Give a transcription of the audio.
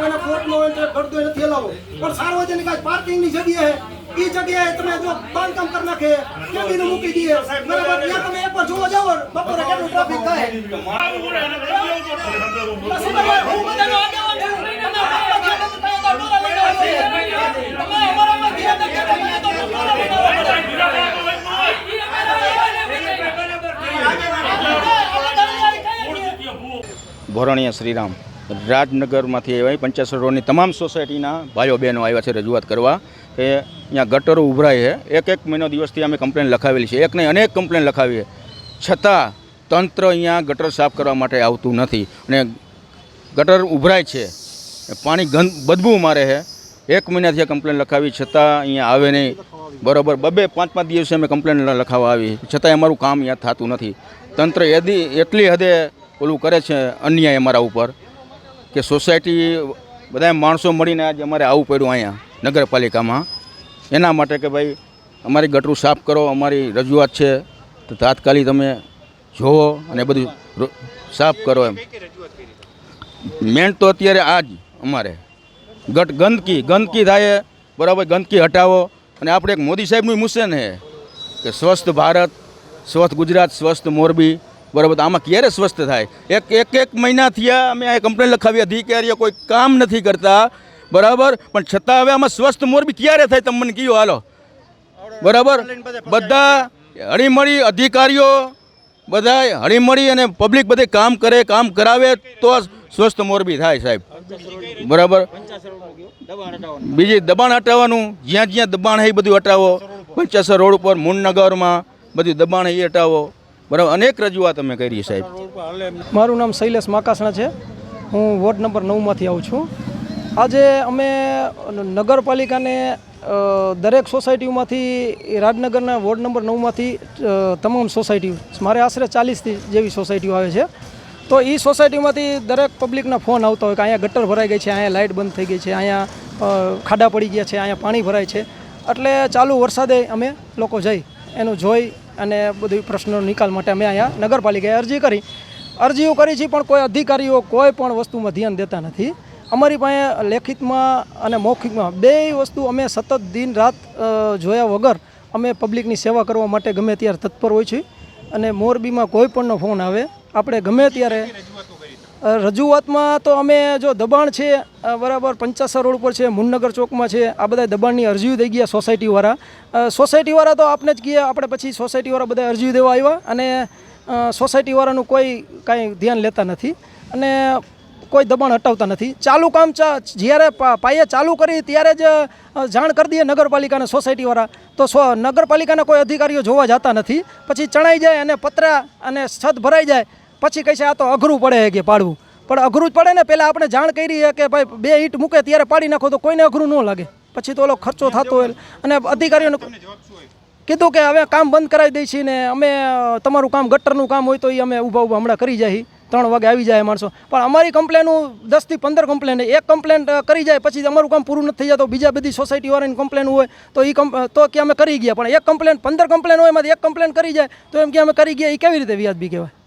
માટે કોઈને ફોટ ન હોય તો ગળદો નથી હલાવો પણ સાર્વજનિક આજ પાર્કિંગની જગ્યા છે એ જગ્યાએ તમે જો બાંધકામ કરી નાખે કેબિન મૂકી દઈએ બરાબર ત્યાં તમે એકવાર જોવા જાઓ ને, બપોરે કેટલું ટ્રાફિક થાય બસ તમે હું બધાનો આગેવાન છું. તમે અમારા ધ્યાન નથી થયા તો ડોરા લઈને આવો છો. તમે અમારામાં ધ્યાન નથી થયા તો ડોરા લઈને આવો છો. ભોરણીયા શ્રીરામ રાજનગરમાંથી આવ્યા પંચાસર રોડની તમામ સોસાયટીના ભાઈઓ બહેનો આવ્યા છે રજૂઆત કરવા કે અહીંયા ગટરો ઉભરાય છે. એક એક મહિનો દિવસથી અમે કમ્પ્લેન લખાવેલી છે. એક નહીં અનેક કમ્પ્લેન લખાવી છે. છતાં તંત્ર અહીંયા ગટર સાફ કરવા માટે આવતું નથી અને ગટર ઉભરાય છે. પાણી ગંદ બદબુ મારે છે. એક મહિનાથી કમ્પ્લેન લખાવી છતાં અહીંયા આવે નહીં. બરોબર, બબે પાંચ પાંચ દિવસે અમે કમ્પ્લેન લખાવવા આવી છતાંય અમારું કામ અહીંયા થતું નથી. તંત્ર એદી એટલી હદે ઓલું કરે છે અન્યાય અમારા ઉપર. કે સોસાયટી બધા માણસો મળીને આજે અમારે આવવું પડ્યું અહીંયા નગરપાલિકામાં. એના માટે કે ભાઈ, અમારી ગટરું સાફ કરો, અમારી રજૂઆત છે. તો તાત્કાલિક તમે જોવો અને બધું સાફ કરો એમ. મેન તો અત્યારે આ જ અમારે. ગટ ગંદકી ગંદકી થાય બરાબર, ગંદકી હટાવો. અને આપણે એક મોદી સાહેબનું મિશન છે કે સ્વસ્થ ભારત, સ્વસ્થ ગુજરાત, સ્વસ્થ મોરબી બરાબર આમાં ક્યારે સ્વસ્થ થાય? એક એક એક મહિના થયા, અમે આ કમ્પ્લેન લખાવી, અધિકારીઓ કોઈ કામ નથી કરતા, બરાબર? પણ છતાં હવે આમાં સ્વસ્થ મોરબી ક્યારે થાય તમે મને કહ્યું હાલો? બરાબર? બધા હળીમળી અધિકારીઓ, બધા હળીમળી અને પબ્લિક બધે કામ કરે, કામ કરાવે, તો સ્વસ્થ મોરબી થાય સાહેબ. બરાબર? બીજી દબાણ હટાવવાનું, જ્યાં જ્યાં દબાણ છે બધું હટાવો. પંચાસર રોડ ઉપર મૂળનગરમાં બધું દબાણ એ હટાવો. બરાબર, અનેક રજૂઆત અમે કરી સાહેબ. મારું નામ શૈલેષ માકાસણા છે. હું વોર્ડ નંબર નવમાંથી આવું છું. આજે અમે નગરપાલિકાને દરેક સોસાયટીઓમાંથી રાજનગરના વોર્ડ નંબર નવમાંથી તમામ સોસાયટીઓ મારે આશરે ચાલીસથી જેવી સોસાયટીઓ આવે છે. તો એ સોસાયટીમાંથી દરેક પબ્લિકના ફોન આવતા હોય કે અહીંયા ગટર ભરાઈ ગઈ છે, અહીંયા લાઇટ બંધ થઈ ગઈ છે, અહીંયા ખાડા પડી ગયા છે, અહીંયા પાણી ભરાય છે. એટલે ચાલુ વરસાદે અમે લોકો જઈ એનું જોઈ અને બધી પ્રશ્નો નિકાલ માટે અમે અહીંયા નગરપાલિકાએ અરજી કરી. અરજીઓ કરી છે, પણ કોઈ અધિકારીઓ કોઈ પણ વસ્તુમાં ધ્યાન દેતા નથી. અમારી પાસે લેખિતમાં અને મૌખિકમાં બે વસ્તુ અમે સતત દિન રાત જોયા વગર અમે પબ્લિકની સેવા કરવા માટે ગમે ત્યારે તત્પર હોય છે. અને મોરબીમાં કોઈ પણનો ફોન આવે. આપણે ગમે ત્યારે રજૂઆતમાં તો અમે જો દબાણ છે બરાબર પંચાસર રોડ ઉપર છે, મુનનગર ચોકમાં છે, આ બધા દબાણની અરજીઓ થઈ ગયા સોસાયટીવાળા. સોસાયટીવાળા તો આપણે જ ગયા આપણે પછી સોસાયટીવાળા બધા અરજીઓ દેવા આવ્યા અને સોસાયટીવાળાનું કોઈ કાંઈ ધ્યાન લેતા નથી અને કોઈ દબાણ હટાવતા નથી. ચાલુ કામ જ્યારે પાયે ચાલુ કરી ત્યારે જ જાણ કરી દઈએ નગરપાલિકાને સોસાયટીવાળા. તો સો નગરપાલિકાના કોઈ અધિકારીઓ જોવા જતા નથી. પછી ચણાઈ જાય અને પતરા અને છત ભરાઈ જાય. પછી કહેશે આ તો અઘરું પડે કે પાડવું. પણ અઘરું જ પડે ને પહેલાં આપણે જાણ કરી કે ભાઈ, બે ઈંટ મૂકે ત્યારે પાડી નાખો તો કોઈને અઘરું ન લાગે. પછી તો ઓલો ખર્ચો થતો હોય. અને અધિકારીઓને કીધું કે હવે કામ બંધ કરાવી દઈ છીએ ને, અમે તમારું કામ ગટરનું કામ હોય તો એ અમે ઊભા ઊભા હમણાં કરી જાય. ત્રણ વાગે આવી જાય માણસો. પણ અમારી કમ્પ્લેનું દસથી પંદર કમ્પ્લેન એક કમ્પ્લેન કરી જાય, પછી અમારું કામ પૂરું નથી થઈ તો બીજા બધી સોસાયટીવાળાની કમ્પ્લેન હોય તો એ તો કે અમે કરી ગયા. પણ એક કમ્પ્લેન, પંદર કમ્પ્લેન હોય એમાંથી એક કમ્પ્લેન કરી જાય તો એમ કે અમે કરી ગયા. એ કેવી રીતે વ્યાજબી કહેવાય?